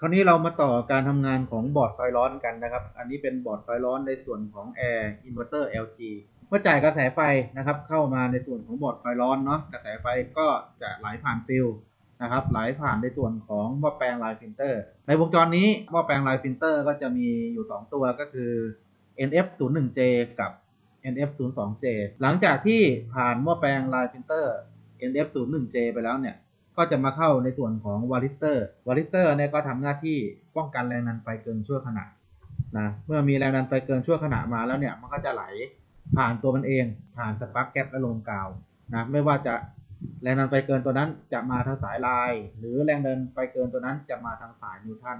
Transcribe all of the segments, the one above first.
คราวนี้เรามาต่อการทำงานของบอร์ดไฟร้อนกันนะครับ อันนี้เป็นบอร์ดไฟร้อนในส่วนของ Air Inverter LG เมื่อจ่ายกระแสไฟนะครับ เข้ามาในส่วนของบอร์ดไฟร้อนเนาะกระแสไฟก็จะไหลผ่านฟิลนะครับไหลผ่านในส่วนของหม้อแปลงไลน์ฟิลเตอร์ ในวงจรนี้หม้อแปลงไลน์ฟิลเตอร์ก็จะมีอยู่ 2 ตัวก็คือ NF01J กับ NF02J หลังจากที่ผ่านหม้อแปลงไลน์ฟิลเตอร์ NF01J ไปแล้วเนี่ย ก็จะมาเข้าในส่วนของวาลิสเตอร์วาลิสเตอร์เนี่ยก็ทำหน้าที่ป้องกันแรงดันไฟเกินชั่วขณะนะเมื่อมีแรงดันไฟเกินชั่วขณะมาแล้วเนี่ยมันก็จะไหลผ่านตัวมันเองผ่านสปาร์กแก๊ปและลมกาวนะไม่ว่าจะแรงดันไฟเกินตัวนั้นจะมาทางสายลายหรือแรงดันไฟเกินตัวนั้นจะมาทางสายนิวตัน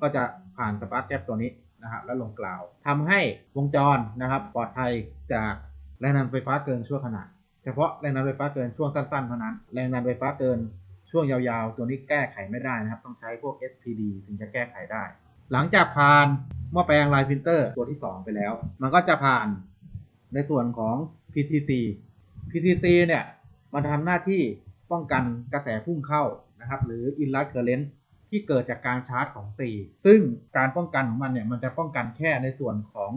ก็จะผ่านสปาร์กแก๊ปตัวนี้นะครับและลงกล่าวทำให้วงจรนะครับปลอดภัยจากแรงดันไฟฟ้าเกินชั่วขณะ เฉพาะแรงดันไฟฟ้าเกินช่วงสั้นๆเท่านั้น แรงดันไฟฟ้าเกิน ช่วงยาวๆ ตัวนี้แก้ไขไม่ได้นะครับ ต้องใช้พวก SPD ถึงจะแก้ไขได้ หลังจากผ่านหม้อแปลงไลน์ฟิลเตอร์ตัวที่ 2 ไปแล้ว มันก็จะผ่านในส่วนของ PTC PTC เนี่ยมันทำหน้าที่ป้องกันกระแสพุ่งเข้านะครับ หรือ inlet current ที่เกิดจากการชาร์จของ C ซึ่งการป้องกันของมันเนี่ยมันจะป้องกันแค่ในส่วนของ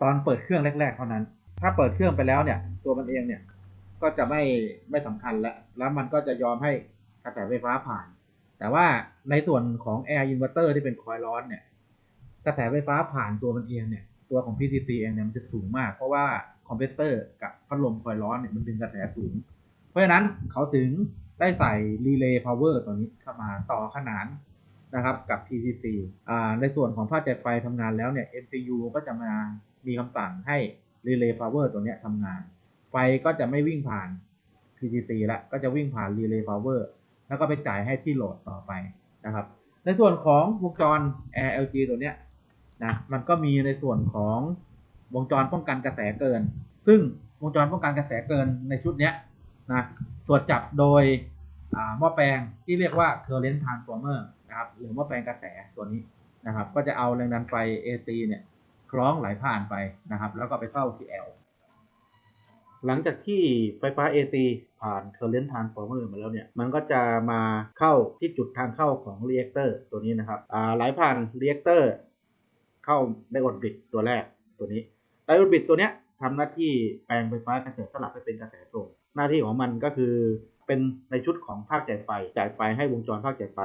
ตอนเปิดเครื่องแรก ๆ เท่านั้น ถ้าเปิดเครื่องไปแล้วเนี่ยตัวมันเองเนี่ย ก็จะไม่ไม่สำคัญแล้ว แล้วมันก็จะยอมให้กระแสไฟฟ้าผ่าน แต่ว่าในส่วนของ Air Inverter ที่เป็นคอยล์ร้อนเนี่ย กระแสไฟฟ้าผ่านตัวมันเองเนี่ย ตัวของ PTC เองเนี่ยมันจะสูงมาก เพราะว่าคอมเพรสเตอร์กับพัดลมคอยล์ร้อนเนี่ยมันดึงกระแสสูง เพราะฉะนั้นเขาถึงได้ใส่ Relay Power ตัวนี้เข้ามาต่อขนานนะครับกับ PTC อ่าในส่วนของภาคจ่ายไฟทำงานแล้วเนี่ย MCU ก็จะมามีคำสั่งให้ Relay Power ตัวนี้ทำงาน ไฟก็จะไม่วิ่งผ่าน PTC ละก็จะวิ่งผ่าน Relay Power แล้วก็ไปจ่ายให้ที่โหลดต่อไปนะครับ ในส่วนของวงจร Air LG ตัวเนี้ยนะมันก็มีในส่วนของวงจรป้องกันกระแสเกิน ซึ่งวงจรป้องกันกระแสเกินในชุดเนี้ยนะตรวจจับโดยอ่าหม้อแปลงที่เรียกว่า current transformer นะครับหรือหม้อแปลงกระแสตัวนี้นะครับ ก็จะเอาแรงดันไฟ AC เนี่ยคล้องไหลผ่านไปนะครับ แล้วก็ไปเข้าที่ L หลังจากที่ไฟฟ้า AC ผ่าน current transformer มาแล้วเนี่ย มันก็จะมาเข้าที่จุดทางเข้าของ reactor ตัวนี้นะครับอ่าไหลผ่าน reactor เข้าไดโอดบิดตัวแรกตัวนี้ไดโอดบิดตัวเนี้ยทำหน้าที่แปลงไฟฟ้ากระแสสลับให้เป็นกระแสตรง หน้าที่ของมันก็คือเป็นในชุดของภาคจ่ายไฟจ่ายไฟให้วงจรภาคจ่ายไฟ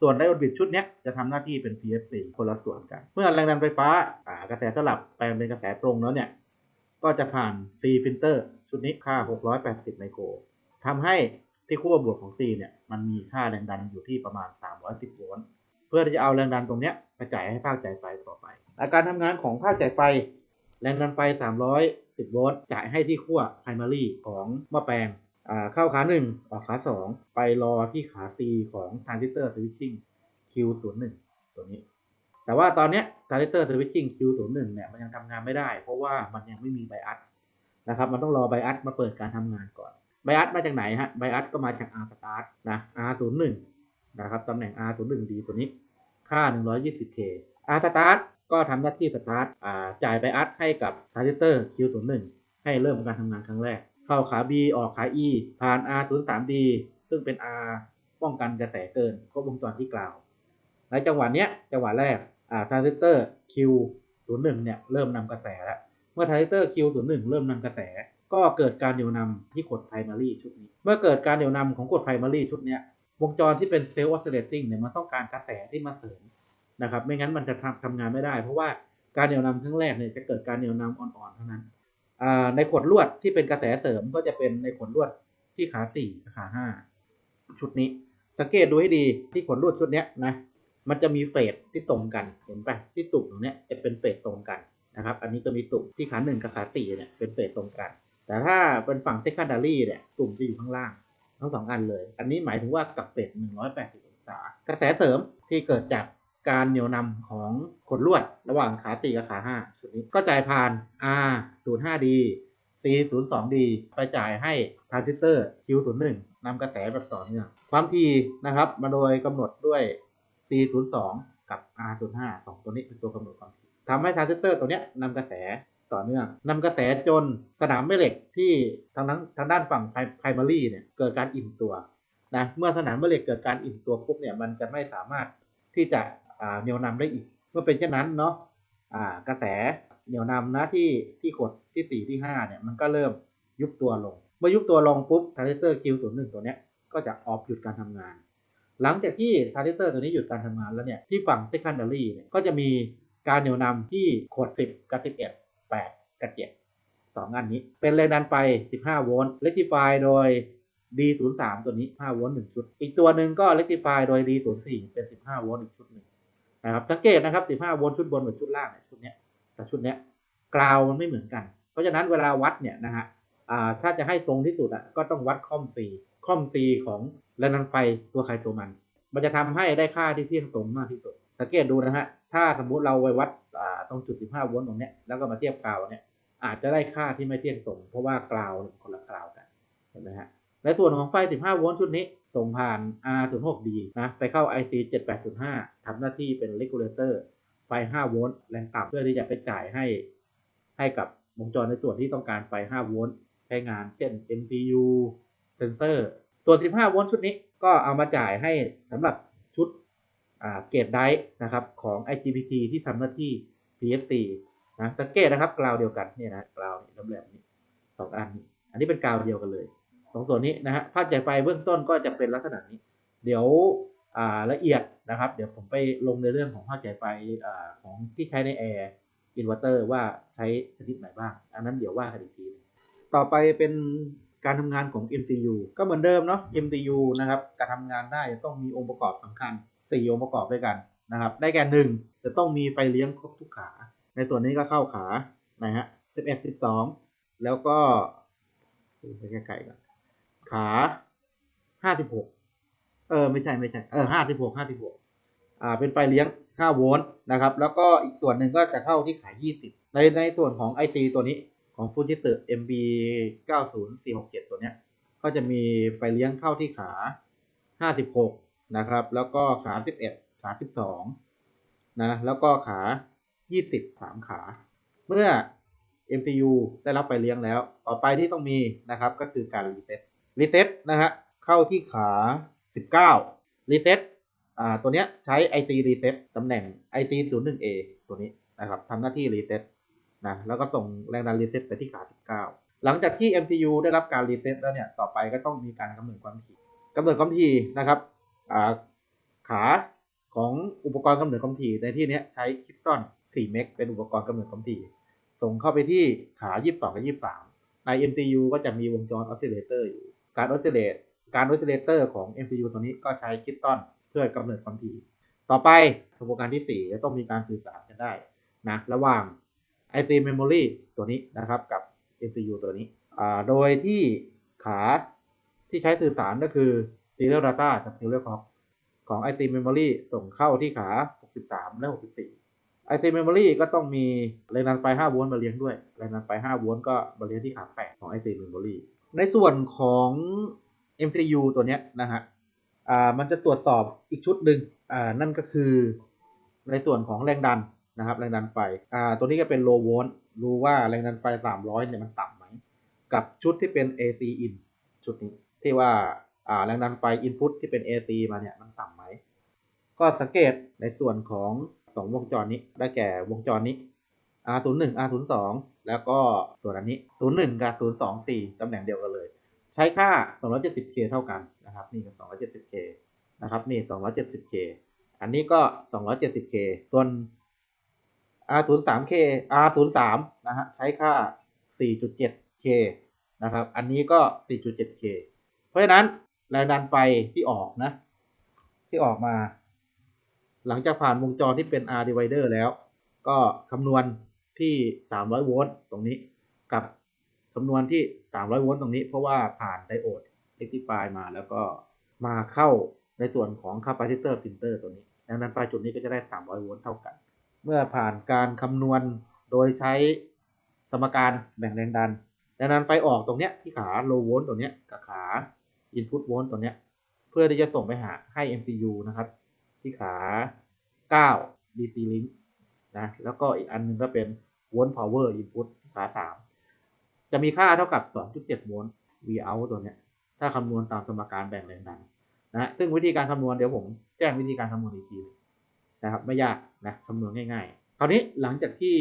ส่วนไดโอดบิดชุดเนี้ยจะทำหน้าที่เป็น PFC คนละส่วนกัน เมื่อแรงดันไฟฟ้าอ่ากระแสสลับแปลงเป็นกระแสตรงแล้วเนี่ย ก็จะผ่าน C filter ชุดนี้ค่า 680 ไมโครทำให้ที่ขั้วบวกของ C เนี่ย มันมีค่าแรงดันอยู่ที่ประมาณ 310 โวลต์ เพื่อที่จะเอาแรงดันตรงเนี้ยไปจ่ายให้ภาคจ่ายไฟต่อไป อาการทำงานของภาคจ่ายไฟ แรงดันไฟ 310 โวลต์จ่ายให้ที่ขั้ว primary ของหม้อแปลงอ่าเข้าขา 1 ออกขา 2 ไปรอที่ขา C ของ transistor switching Q01 ตัวนี้ แต่ว่าตอนนี้ย transistor switching Q01 เนี่ยมันยังทำงานไม่ได้ เพราะว่ามันยังไม่มีไบอัสนะครับ มันต้องรอไบอัสมาเปิดการทำงานก่อนไบอัสมาจากไหนฮะไบอัสก็มาจาก R start นะ R01 นะครับตำแหน่ง R01D ตัวนี้ ค่า 120K R start ก็ทำหน้าที่ start อ่าจ่ายไบอัสให้กับ transistor Q01 ให้เริ่มการทำงานครั้งแรก เข้าขา B ออกขา E ผ่าน R03D ซึ่งเป็น R ป้องกันกระแสเกินครบวงจรที่กล่าว ในจังหวะเนี้ยจังหวะแรกอ่าทรานซิสเตอร์ Q01 เนี่ยเริ่มนำกระแสแล้วเมื่อทรานซิสเตอร์ Q01 เริ่มนำกระแส ก็เกิดการเหนี่ยวนำที่กด primary ชุดนี้ เมื่อเกิดการเหนี่ยวนำของกด primary ชุดเนี้ยวงจรที่เป็น self oscillating เนี่ยมันต้องการกระแสที่มาเสริมนะครับไม่งั้นมันจะทำทำงานไม่ได้ เพราะว่าการเหนี่ยวนำครั้งแรกเนี่ยจะเกิดการเหนี่ยวนำอ่อนๆเท่านั้นอ่าในขดลวดที่เป็นกระแสเสริมก็จะเป็นในขดลวดที่ขา4กับขา5ชุดนี้ สังเกตดูให้ดีที่ขนลวดชุดเนี้ยนะ มันจะมีเฟสที่ตรงกันเห็นปะที่ตุ่มตรงเนี้ยจะเป็นเฟสตรงกันนะครับ อันนี้ก็มีตุ่มที่ขาหนึ่งกับขาสี่เนี่ยเป็นเฟสตรงกัน แต่ถ้าเป็นฝั่งเซคันดารี่เนี่ยตุ่มจะอยู่ข้างล่าง ทั้งสองอันเลย อันนี้หมายถึงว่ากับเฟส180อยแปดสิบองศากระแสเสริมที่เกิดจากการเหนี่ยวนำของขนลวดระหว่างขา4กับขา5ชุดนี้ก็จ่ายผ่าน R 0 5 D C 0 2 D ไปจ่ายให้ทรานซิสเตอร์ Q 0 1นำกระแสแบบต่อเนื่องความถี่นะครับ มาโดยกำหนดด้วย C 0 2 กับ R 0 5 สองตัวนี้เป็นตัวกำหนดความถี่ทำให้ทรานซิสเตอร์ตัวนี้นำกระแสต่อเนื่องนำกระแสจนสนามแม่เหล็กที่ทางทั้งทางด้านฝั่ง primary เนี่ยเกิดการอิ่มตัวนะเมื่อสนามแม่เหล็กเกิดการอิ่มตัวปุ๊บเนี่ยมันจะไม่สามารถที่จะเหนี่ยวนำได้อีก เมื่อเป็นเช่นนั้นเนาะอ่ากระแสเหนี่ยวนำนะที่ที่กดที่สี่ที่ห้าเนี่ยมันก็เริ่มยุบตัวลง เมื่อยุบตัวลงปุ๊บทราร์เรเตอร์ Q01 ตัวเนี้ยก็จะออฟหยุดการทำงาน หลังจากที่ทาร์เรเตอร์ตัวนี้หยุดการทำงานแล้วเนี่ยที่ฝั่ง secondary เนี่ยก็จะมีการเหนี่ยวนำที่กด10 กับ 11 8 กับ7สองอันนี้ เป็นแรงดันไป15 โวลต์ rectify โดย D03 ตัวนี้ 5 โวลต์1ชุด อีกตัวหนึ่งก็ rectify โดย D04 เป็น 15 โวลต์อีกชุดหนึ่งนะครับสังเกตนะครับ 15 โวลต์ชุดบนกับชุดล่างเนี่ยชุดเนี้ยกับชุดเนี้ยกราวมันไม่เหมือนกัน เพราะฉะนั้นเวลาวัดเนี่ยนะฮะถ้าจะให้ตรงที่สุดอะก็ต้องวัดคอม C ค่อม C ของ แรงดันไฟตัวใครตัวมัน มันจะทำให้ได้ค่าที่เที่ยงตรงมากที่สุด สังเกตดูนะฮะ ถ้าสมมุติเราไปวัดตรงจุด 15โวลต์ตรงเนี้ยแล้วก็มาเทียบกราวเนี่ยอาจจะได้ค่าที่ไม่เที่ยงตรง เพราะว่ากราวน์คนละกราวกันเห็นไหมฮะในส่วนของไฟ 15 โวลต์ชุดนี้ ส่งผ่าน R06D นะ ไปเข้า IC 7805ทำหน้าที่เป็น regulator ไฟ 5 โวลต์แรงต่ำเพื่อที่จะไปจ่ายให้ให้กับวงจรในส่วนที่ต้องการไฟ 5 โวลต์ใช้งาน เช่น MCU เซนเซอร์ ส่วน 15 โวลต์ชุดนี้ก็เอามาจ่ายให้สำหรับชุดเกตไดนะครับของ IGBT ที่ทำหน้าที่ PFC นะสังเกตนะครับกราวเดียวกันเนี่ยนะกราวนี่ลำแหลมนี้สองอันนี้อันนี้เป็นกราวเดียวกันเลยสองส่วนนี้นะฮะภาพจ่ายไฟเบื้องต้นก็จะเป็นลักษณะนี้ เดี๋ยวละเอียดนะครับ เดี๋ยวผมไปลงในเรื่องของภาพจ่ายไฟอของที่ใช้ในแอร์อินเวอร์เตอร์ว่าใช้ชนิดไหนบ้าง อันนั้นเดี๋ยวว่ากันอีกทีต่อไปเป็น การทำงานของ MCU ก็เหมือนเดิมเนาะ MCU นะครับการทำงานได้จะต้องมีองค์ประกอบสำคัญ 4 องค์ประกอบด้วยกันนะครับได้แก่หนึ่งจะต้องมีไฟเลี้ยงครบทุกขา ในส่วนนี้ก็เข้าขานะฮะ11 12 แล้วก็ไปใกล้ๆก่อนขา 56 เออไม่ใช่ไม่ใช่เออ56 56 อ่าเป็นไฟเลี้ยง 5 โวลต์นะครับแล้วก็อีกส่วนหนึ่งก็จะเข้าที่ขา 20 ในในส่วนของ IC ตัวนี้ ของฟูจิสึ MB 90467 ตัวเนี้ย ก็จะมีไฟเลี้ยงเข้าที่ขา 56 นะครับ แล้วก็ขา 11 ขา 12 นะ แล้วก็ขา 20 3 ขา เมื่อ MCU ได้รับไฟเลี้ยงแล้ว ต่อไปที่ต้องมีนะครับ ก็คือการรีเซ็ต รีเซ็ตนะฮะ เข้าที่ขา 19 รีเซ็ตอ่า ตัวเนี้ยใช้ IC reset ตำแหน่ง IC 01A ตัวนี้นะครับทำหน้าที่ reset นะแล้วก็ส่งแรงดัน reset ไปที่ขา 19 หลังจากที่ MCU ได้รับการ reset แล้วเนี่ยต่อไปก็ต้องมีการกำหนดความถี่กำหนดความถี่นะครับขาของอุปกรณ์กำเนิดความถี่ในที่นี้ใช้คิปตัน4เมกเป็นอุปกรณ์กำเนิดความถี่ส่งเข้าไปที่ขา 22 กับ 23 ใน MCU ก็จะมีวงจรออสซิเลเตอร์อยู่การออสซิเลตการออสซิเลเตอร์ของ MCU ตัวนี้ก็ใช้คิปตันเพื่อกำเนิดความถี่ต่อไปกระบวนการที่4จะต้องมีการสื่อสารกันได้นะระหว่าง IC Memory ตัวนี้นะครับกับ MCU ตัวนี้ โดยที่ขาที่ใช้สื่อสารก็คือ Serial Data กับ Serial Clock ของ IC Memory ส่งเข้าที่ขา 63 และ 64 IC Memory ก็ต้องมีแรงดันไฟ 5 โวลต์มาเลี้ยงด้วยแรงดันไฟ 5 โวลต์ก็มาเลี้ยงที่ขา 8 ของ IC Memory ในส่วนของ MCU ตัวเนี้ยนะฮะมันจะตรวจสอบอีกชุดหนึ่งนั่นก็คือในส่วนของแรงดัน นะครับแรงดันไฟอ่าตัวนี้ก็เป็น low volt รู้ว่าแรงดันไฟ 300เนี่ยมันต่ำไหม กับชุดที่เป็น AC in ชุดนี้ที่ว่าอ่าแรงดันไฟ input ที่เป็น AC มาเนี่ยมันต่ำไหม ก็สังเกตในส่วนของสองวงจรนี้ได้แก่วงจรนี้ R01 R02 แล้วก็ส่วนอันนี้ 01 กับ 024 ตำแหน่งเดียวกันเลย ใช้ค่า 270K เท่ากันนะครับ นี่ก็ 270K นะครับ นี่ 270K อันนี้ก็ 270K ส่วน R03K R03 นะฮะใช้ค่า 4.7K นะครับ อันนี้ก็ 4.7K เพราะฉะนั้นแรงดันไฟที่ออกนะ ที่ออกมา หลังจากผ่านวงจรที่เป็น R divider แล้ว ก็คำนวณที่ 300 โวลต์ตรงนี้ กับคำนวณที่ 300 โวลต์ตรงนี้ เพราะว่าผ่านไดโอด rectify มาแล้วก็มาเข้าในส่วนของ capacitor filter ตัวนี้ ดังนั้นปลายจุดนี้ก็จะได้ 300 โวลต์เท่ากัน เมื่อผ่านการคำนวณโดยใช้สมการแบ่งแรงดันดังนั้นไฟออกตรงเนี้ยที่ขา low volt ตัวเนี้ยกับขา input volt ตัวเนี้ยเพื่อที่จะส่งไปหาให้ MCU นะครับ ที่ขา 9 DC link นะแล้วก็อีกอันหนึงก็เป็น volt power input ที่ขา 3 จะมีค่าเท่ากับ 2.7 โวลต์ Vout ตัวเนี้ยถ้าคำนวณตามสมการแบ่งแรงดันนะซึ่งวิธีการคำนวณเดี๋ยวผมแจ้งวิธีการคำนวณอีกทีน นะครับไม่ยากนะคำนวณง่ายๆคราวนี้หลังจากที่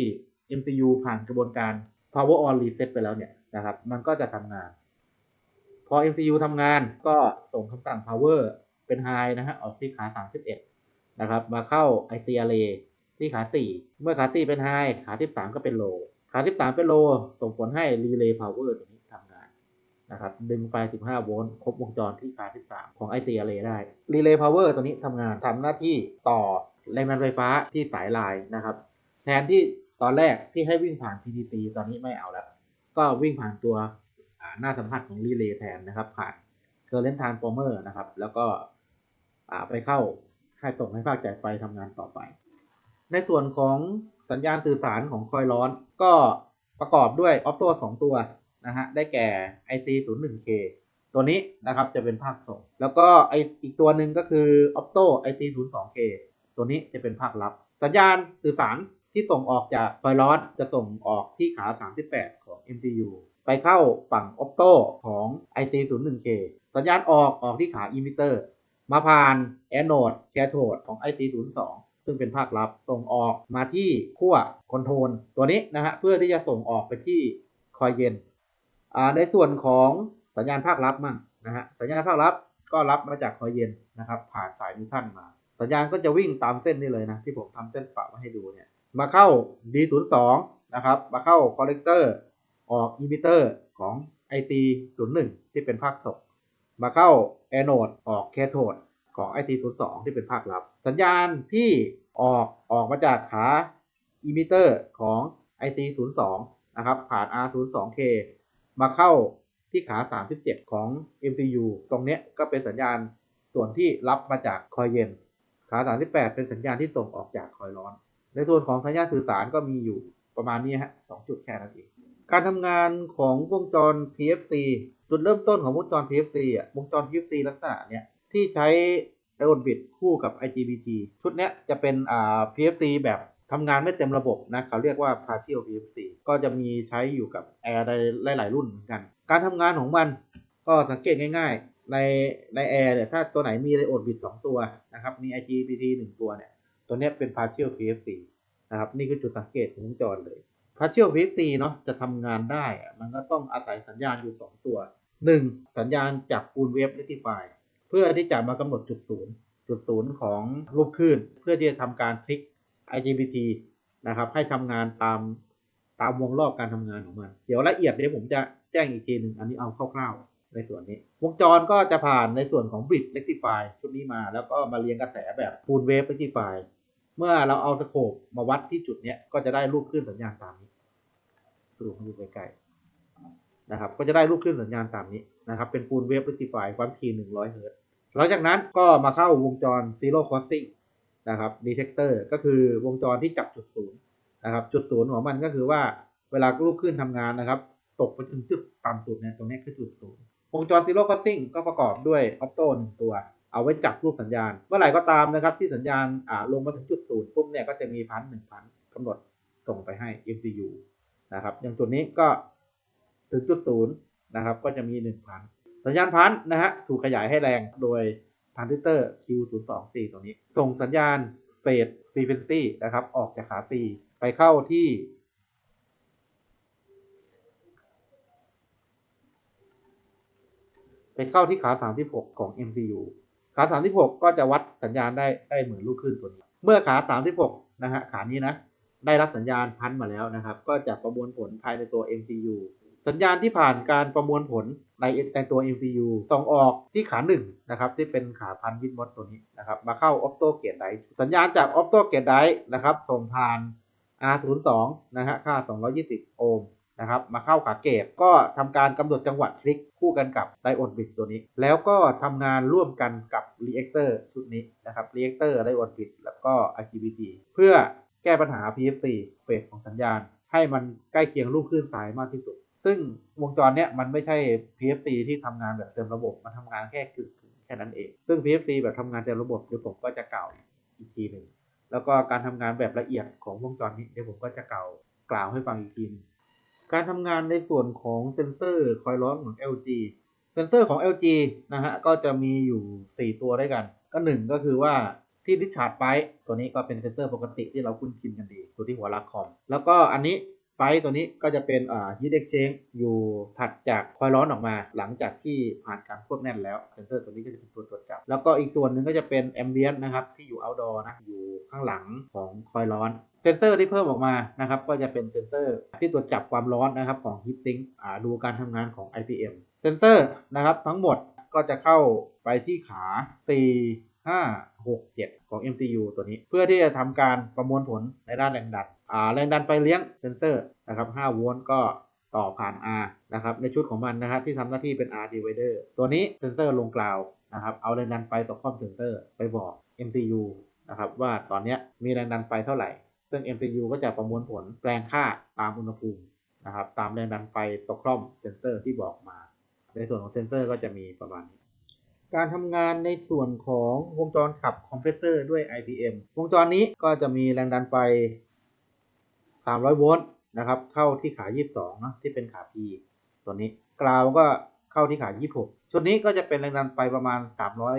MCU ผ่านกระบวนการ power on reset ไปแล้วเนี่ยนะครับ มันก็จะทำงาน พอ MCU ทำงานก็ส่งคำสั่ง power เป็น high นะฮะออกที่ขา 31 นะครับ มาเข้า IC array ที่ขา 4 เมื่อขา 4 เป็น high ขาที่3ก็เป็น low ขา 13 เป็น low ส่งผลให้ relay power ตัวนี้ทำงานนะครับ ดึงไฟ 15 โวลต์ครบวงจรที่ขา 13 ของ IC array ได้ relay power ตัวนี้ทำงานทำหน้าที่ต่อ แรงดันไฟฟ้าที่สายลายนะครับ แทนที่ตอนแรกที่ให้วิ่งผ่าน PTC ตอนนี้ไม่เอาแล้ว ก็วิ่งผ่านตัวหน้าสัมผัสของ relay แทนนะครับ ผ่าน current transformer นะครับ แล้วก็ไปเข้าให้ส่งให้ภาคจ่ายไฟทำงานต่อไป ในส่วนของสัญญาณสื่อสารของคอยล์ร้อน ก็ประกอบด้วยออ t โต้สองตัวนะฮะได้แก่ IC 0 1 K ตัวนี้นะครับจะเป็นภาคส่ง แล้วก็ไออีกตัวหนึ่งก็คือ Opto IC 0 2 K ตัวนี้จะเป็นภาครับ สัญญาณสื่อสารที่ส่งออกจากคอยล์ร้อนจะส่งออกที่ขา 38 ของ MCU ไปเข้าฝั่ง Opto ของ IC 0 1 K สัญญาณออกออกที่ขา emitter มาผ่านแอนโ d ดแคโทดของ IC 0 2 ซึ่งเป็นภาครับส่งออกมาที่ขั้วคอนโทรลตัวนี้นะฮะเพื่อที่จะส่งออกไปที่คอยเย็นอ่าในส่วนของสัญญาณภาครับมั่งนะฮะสัญญาณภาครับก็รับมาจากคอยเย็นนะครับผ่านสายนิวทันมา สัญญาณก็จะวิ่งตามเส้นนี่เลยนะ ที่ผมทำเส้นปะมาให้ดูเนี่ย มาเข้า D02 นะครับ มาเข้าคอลเลกเตอร์ออกอิมิเตอร์ของ IC01 ที่เป็นภาคส่งมาเข้าแอนโ d ดออกแคโทดของ IC02 ที่เป็นภาครับ สัญญาณที่ออกออกมาจากขาอิมิเตอร์ของ IC02 นะครับ ผ่าน R02K มาเข้าที่ขา 37 ของ MCU ตรงเนี้ยก็เป็นสัญญาณส่วนที่รับมาจากคอยเย็น ขา38เป็นสัญญาณที่ส่งออกจากคอยร้อน ในส่วนของสัญญาณสื่อสารก็มีอยู่ประมาณนี้ฮะสองจุดแค่นั้นเองการทำงานของวงจร PFC จุดเริ่มต้นของวงจร PFC อะวงจร PFC ลักษณะเนี้ยที่ใช้ไดโอดบิตคู่กับ IGBT ชุดเนี้ยจะเป็นอ่า PFC แบบทำงานไม่เต็มระบบนะเขาเรียกว่า partial PFC ก็จะมีใช้อยู่กับแอร์หลายๆรุ่นเหมือนกัน การทำงานของมันก็สังเกตง่าย ในในแอร์เนี่ยถ้าตัวไหนมีไดโอดบิต2ตัวนะครับ มี IGBT 1ตัวเนี่ย ตัวนี้เป็น partial PFC นะครับ นี่คือจุดสังเกตของวงจรเลย partial PFC เนาะจะทำงานได้อะมันก็ต้องอาศัยสัญญาณอยู่2ตัว 1. สัญญาณจากปูลเวฟ rectify เพื่อที่จะมากำหนดจุดศูนย์จุดศูนย์ของรูปคลื่นเพื่อที่จะทำการพลิก IGBT นะครับ ให้ทำงานตามตามวงรอบการทำงานของมัน เดี๋ยวละเอียดเดี๋ยวผมจะแจ้งอีกทีหนึ่งอันนี้เอาคร่าวๆ ในส่วนนี้ วงจรก็จะผ่านในส่วนของ bridge rectify ชุดนี้มา แล้วก็มาเรียงกระแสแบบ full wave rectify เมื่อเราเอาสโคปมาวัดที่จุดเนี้ยก็จะได้รูปคลื่นสัญญาณตามนี้สรุปให้ดูใกล้ๆนะครับ ก็จะได้รูปคลื่นสัญญาณตามนี้นะครับ เป็น full wave rectify ความถี่100เฮิร์ตซ์หลังจากนั้นก็มาเข้าวงจร zero crossing นะครับ detector ก็คือวงจรที่จับจุดศูนย์นะครับ จุดศูนย์ของมันก็คือว่าเวลาลูกคลื่นทำงานนะครับ ตกไปถึงจุดต่ำสุดเนี่ยตรงนี้คือจุดศูนย์ วงจร zero crossing ก็ประกอบด้วยออปโตหนึ่งตัว เอาไว้จับรูปสัญญาณ เมื่อไหร่ก็ตามนะครับ ที่สัญญาณอ่าลงมาถึงจุดศูนย์ปุ๊บเนี่ยก็จะมีพันหนึ่งพันกำหนดส่งไปให้ MCU นะครับ อย่างจุดนี้ก็ถึงจุดศูนย์นะครับ ก็จะมีหนึ่งพันสัญญาณพันนะฮะถูกขยายให้แรงโดยทรานซิสเตอร์ Q024 ตัวนี้ ส่งสัญญาณเฟส frequency นะครับ ออกจากขา C ไปเข้าที่ ไปเข้าที่ขา36 ของ MCU ขา36 ก็จะวัดสัญญาณได้ได้เหมือนลูกคลื่นตัวนี้เมื่อขา36 นะฮะขานี้นะ ได้รับสัญญาณพันมาแล้วนะครับ ก็จะประมวลผลภายในตัว MCU สัญญาณที่ผ่านการประมวลผลในในตัว MCU ส่งออกที่ขาหนึ่งนะครับที่เป็นขาพันวิดมอสตัวนี้นะครับมาเข้า Opto Gate Drive สัญญาณจาก Opto Gate Drive นะครับส่งผ่าน R02 นะฮะค่า 220 โอห์ม นะครับมาเข้าขาเกตก็ทำการกำหนดจังหวะคลิกคู่กันกับไดโอดบิตตัวนี้ แล้วก็ทำงานร่วมกันกับ Reactor ชุดนี้นะครับ Reactor ไดโอดบิตแล้วก็ IGBT เพื่อแก้ปัญหา PFC เฟสของสัญญาณ ให้มันใกล้เคียงลูกคลื่นสายมากที่สุด ซึ่งวงจรเนี้ยมันไม่ใช่ PFC ที่ทำงานแบบเต็มระบบมันทำงานแค่กึ่งแค่นั้นเอง ซึ่ง PFC แบบทำงานเต็มระบบเดี๋ยวผมก็จะกล่าวอีกทีหนึ่งแล้วก็การทำงานแบบละเอียดของวงจรนี้เดี๋ยวผมก็จะกล่าวกล่าวให้ฟังอีกทีนึง การทำงานในส่วนของเซนเซอร์คอยล์ร้อนของ LG เซนเซอร์ของ LG นะฮะก็จะมีอยู่ 4 ตัวด้วยกัน ก็หนึ่งก็คือว่าที่ดิชาร์ดไปตัวนี้ก็เป็นเซนเซอร์ปกติที่เราคุ้นชินกันดีตัวที่หัวลักคอม แล้วก็อันนี้ไฟตัวนี้ก็จะเป็นอ่า heat exchange อยู่ถัดจากคอยล์ร้อนออกมา หลังจากที่ผ่านการควบแน่นแล้วเซนเซอร์ตัวนี้ก็จะเป็นตัวตรวจจับ แล้วก็อีกส่วนหนึ่งก็จะเป็น ambient นะครับที่อยู่ outdoor นะอยู่ข้างหลังของคอยล์ร้อน เซนเซอร์ที่เพิ่มออกมานะครับ ก็จะเป็นเซนเซอร์ที่ตรวจจับความร้อนนะครับของ heat sink อ่าดูการทำงานของ IPM เซนเซอร์นะครับทั้งหมดก็จะเข้าไปที่ขา 4 5 6 7 ของ MCU ตัวนี้ เพื่อที่จะทำการประมวลผลในด้านแรงดันอ่าแรงดันไปเลี้ยงเซนเซอร์นะครับ5โวลต์ก็ต่อผ่าน R นะครับในชุดของมันนะครับที่ทำหน้าที่เป็น R divider ตัวนี้เซนเซอร์ลงกล่าวนะครับเอาแรงดันไฟต่อคอมเซนเซอร์ไปบอก MCU นะครับว่าตอนนี้มีแรงดันไฟเท่าไหร่ ซึ่ง MCU ก็จะประมวลผลแปลงค่าตามอุณหภูมินะครับ ตามแรงดันไฟตกคล่อมเซนเซอร์ที่บอกมา ในส่วนของเซนเซอร์ก็จะมีประมาณนี้ การทำงานในส่วนของวงจรขับคอมเพรสเซอร์ด้วย IPM วงจรนี้ก็จะมีแรงดันไฟ 300 โวลต์นะครับ เข้าที่ขา 22เนะที่เป็นขา P ตัวนี้กราวก็เข้าที่ขา 26 ชุดนี้ก็จะเป็นแรงดันไฟประมาณ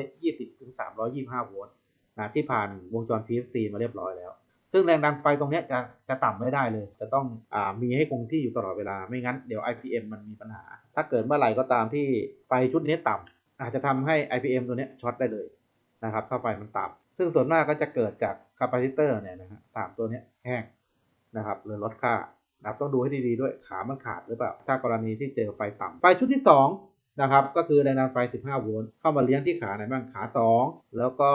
320ถึง325 โวลต์นะที่ผ่านวงจร PFC มาเรียบร้อยแล้ว ซึ่งแรงดันไฟตรงนี้จะจะต่ำไม่ได้เลย จะต้องอมีให้คงที่อยู่ตลอดเวลาไม่งั้นเดี๋ยว IPM มันมีปัญหา ถ้าเกิดเมื่อไหร่ก็ตามที่ไฟชุดนี้ต่ำอาจจะทำให้ IPM ตัวนี้ช็อตได้เลยนะครับถ้าไฟมันต่ำซึ่งส่วนมากก็จะเกิดจากคาปาซิเตอร์เนี่ยนะฮะสามตัวนี้แห้งนะครับหรือลดค่านะครับต้องดูให้ดีๆด้วยขามันขาดหรือเปล่า ถ้ากรณีที่เจอไฟต่ำไฟชุดที่สอง นะครับ ก็คือแรงดันไฟ 15 โวลต์เข้ามาเลี้ยงที่ขาไหนบ้างขา 2 แล้วก็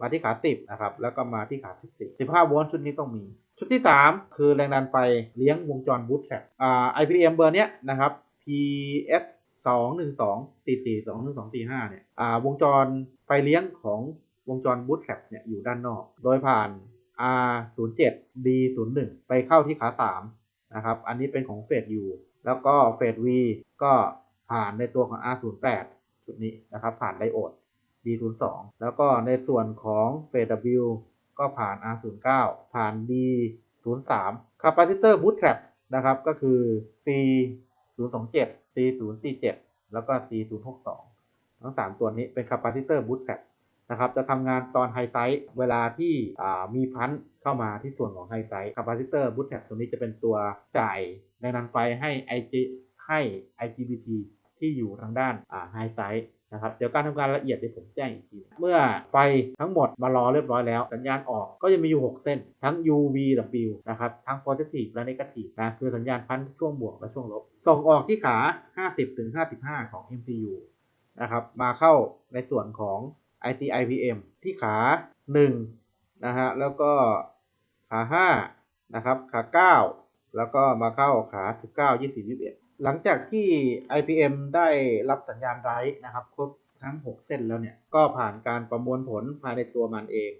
มาที่ขา 10 นะครับ แล้วก็มาที่ขา 14 15 โวลต์ชุดนี้ต้องมี ชุดที่ 3 คือแรงดันไฟเลี้ยงวงจรบูตแทร็กอ่า IPM เบอร์เนี้ยนะครับ PS 2 1 2 4 4 2 1 2 4 5เนี่ยอ่าวงจรไฟเลี้ยงของวงจรบูตแทร็กเนี่ยอยู่ด้านนอก โดยผ่าน R 0 7 B 0 1ไปเข้าที่ขา 3 นะครับ อันนี้เป็นของเฟส U แล้วก็เฟส V ก็ ผ่านในตัวของ R08 ชุดนี้นะครับ ผ่านไดโอด D02 แล้วก็ในส่วนของเฟส W ก็ผ่าน R09 ผ่าน D03 คาปาซิเตอร์บูตแทร็นะครับก็คือ C027 C047 แล้วก็ C062 ทั้ง 3 ตัวนี้เป็นคาปาซิเตอร์บูตแทร็นะครับจะทำงานตอนไฮไซต์เวลาที่มีพันธ์เข้ามาที่ส่วนของไฮไซต์คาปาซิเตอร์บูตแทร็ตัวนี้จะเป็นตัวจ่ายแรงดันไฟให้ IG ให้ IGBT ที่อยู่ทางด้านไฮไซต์นะครับเดี๋ยวการทำงานละเอียดเดี๋ยวผมแจ้งอีกทีเมื่อไฟทั้งหมดมารอเรียบร้อยแล้ว สัญญาณออกก็จะมีอยู่ 6 เส้น ทั้ง UV และ W นะครับ ทั้ง positive และ negative นะคือสัญญาณพันช่วงบวกและช่วงลบ ส่งออกที่ขา 50-55 ของ MCU นะครับมาเข้าในส่วนของ IC IPM ที่ขา 1 นะฮะแล้วก็ขา 5 นะครับ ขา 9 แล้วก็มาเข้าขา 19 20 21 หลังจากที่ IPM ได้รับสัญญาณไร้นะครับ ครบทั้ง 6 เส้นแล้วเนี่ย ก็ผ่านการประมวลผลภายในตัวมันเอง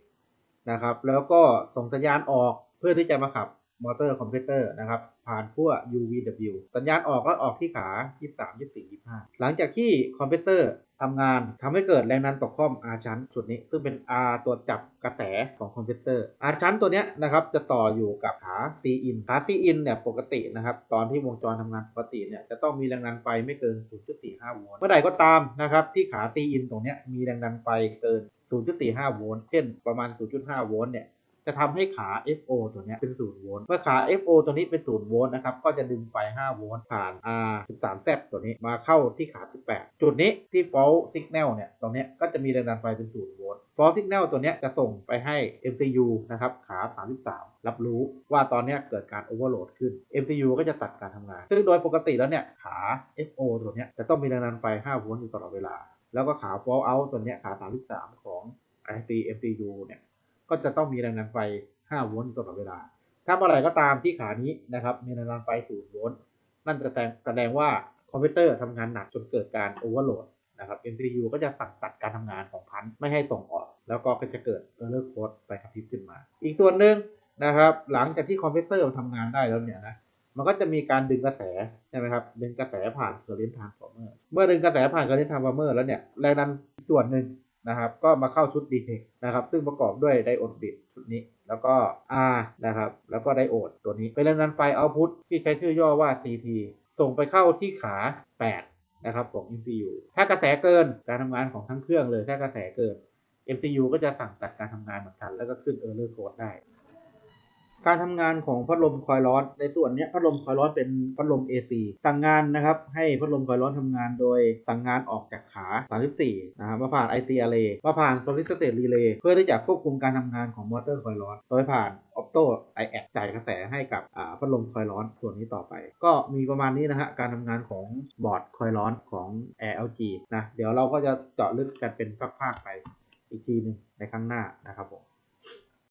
นะครับ แล้วก็ส่งสัญญาณออกเพื่อที่จะมาขับมอเตอร์คอมเพรสเตอร์นะครับ ผ่านขั้ว UVW สัญญาณออกก็ออกที่ขา 23 24 25 หลังจากที่คอมเพรสเตอร์ทำงานทำให้เกิดแรงดันตกคล่อม R ชั้นจุดนี้ ซึ่งเป็น R ตัวจับกระแสของคอมเพรสเตอร์ R ชั้นตัวนี้นะครับจะต่ออยู่กับขา C in ขา C in เนี่ยปกตินะครับตอนที่วงจรทำงานปกติเนี่ยจะต้องมีแรงดันไฟไม่เกิน 0.45 โวลต์ เมื่อใดก็ตามนะครับที่ขา C in ตรงนี้มีแรงดันไฟเกิน 0.45 โวลต์ เช่นประมาณ 0.5 โวลต์เนี่ย จะทำให้ขา FO ตัวนี้เป็น0โวลต์เมื่อขา FO ตัวนี้เป็น0โวลต์นะครับก็จะดึงไฟ 5 โวลต์ผ่าน R 13 Z ตัวนี้มาเข้าที่ขา 18 จุดนี้ที่ fault signal เนี่ยตรงนี้ก็จะมีแรงดันไฟเป็น0โวลต์ fault signal ตัวนี้จะส่งไปให้ MCU นะครับขา 33 รับรู้ว่าตอนนี้เกิดการ overload ขึ้น MCU ก็จะตัดการทำงาน ซึ่งโดยปกติแล้วเนี่ยขา FO ตัวนี้จะต้องมีแรงดันไฟ 5 โวลต์อยู่ตลอดเวลา แล้วก็ขา fault out ตัวนี้ขา 33 ของ IC MCU เนี่ย ก็จะต้องมีแรงดันไฟ 5 โวลต์ตลอดเวลา ถ้าเมื่อไหร่ก็ตามที่ขานี้นะครับ มีแรงดันไฟ 0 โวลต์นั่นจะแสดงว่าคอมพิวเตอร์ทำงานหนักจนเกิดการโอเวอร์โหลดนะครับ MCU ก็จะตัดตัดการทำงานของพันธุ์ไม่ให้ส่งออก แล้วก็จะเกิด error code ไฟกระพริบขึ้นมา อีกส่วนหนึ่งนะครับ หลังจากที่คอมพิวเตอร์ทำงานได้แล้วเนี่ยนะมันก็จะมีการดึงกระแสใช่ไหมครับดึงกระแสผ่าน current transformer เมื่อดึงกระแสผ่าน current transformer แล้วเนี่ยแรงดันส่วนหนึ่ง นะครับ ก็มาเข้าชุด detect นะครับ ซึ่งประกอบด้วยไดโอดบิตชุดนี้ แล้วก็ R นะครับ แล้วก็ไดโอดตัวนี้ เป็นแรงดันไฟเอาพุทที่ใช้ชื่อย่อว่า CT ส่งไปเข้าที่ขา 8 นะครับของ MCU ถ้ากระแสเกินการทำงานของทั้งเครื่องเลยถ้ากระแสเกิน MCU ก็จะสั่งตัดการทำงานเหมือนกัน แล้วก็ขึ้น error code ได้ การทำงานของพัดลมคอยล์ร้อน ในส่วนนี้พัดลมคอยล์ร้อนเป็นพัดลม AC สั่งงานนะครับให้พัดลมคอยล์ร้อนทำงานโดยสั่งงานออกจากขา 34 นะครับมาผ่าน IC Array มาผ่าน Solid State Relay เพื่อที่จะควบคุมการทำงานของมอเตอร์คอยล์ร้อนโดยผ่าน Opto i a c จ่ายกระแสให้กับพัดลมคอยล์ร้อนส่วนนี้ต่อไป ก็มีประมาณนี้นะฮะการทำงานของบอร์ดคอยล์ร้อนของ ALG นะเดี๋ยวเราก็จะเจาะลึกกันเป็นภาคๆไปอีกทีหนึ่งในครั้งหน้านะครับผม